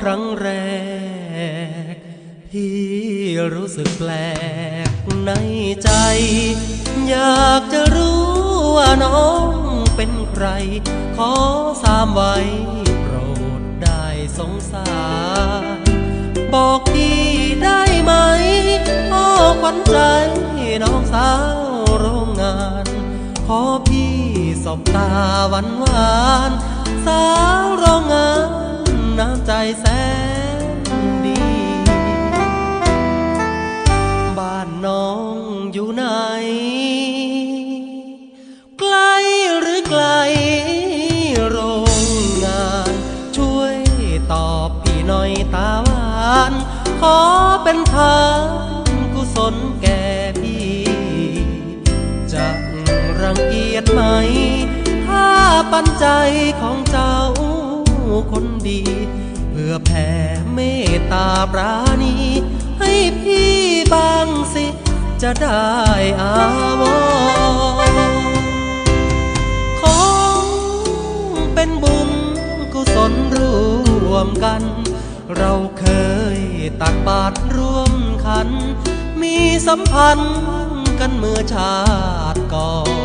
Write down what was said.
ครั้งแรก พี่รู้สึกแปลกในใจ อยากจะรู้ว่าน้องเป็นใคร ขอสามไว้โปรดได้สงสาร บอกพี่ได้ไหมพ่อขวัญใจน้องสาวโรงงาน ขอพี่สบตาหวานหวานสาว แสนดี บ้านน้องอยู่ไหนไกลหรือไกล โรงงาน ช่วยตอบพี่หน่อยตาหวาน ขอเป็นทานกุศลแก่พี่ จะรังเกียจไหม ถ้าปันใจของเจ้าคนดี เพื่อแผ่เมตตาปราณี ให้พี่บางสิ จะได้อาวรณ์คงเป็นบุญกุศลร่วมกัน เราเคยตักบาตรร่วมขัน มีสัมพันธ์กันเมื่อชาติก่อน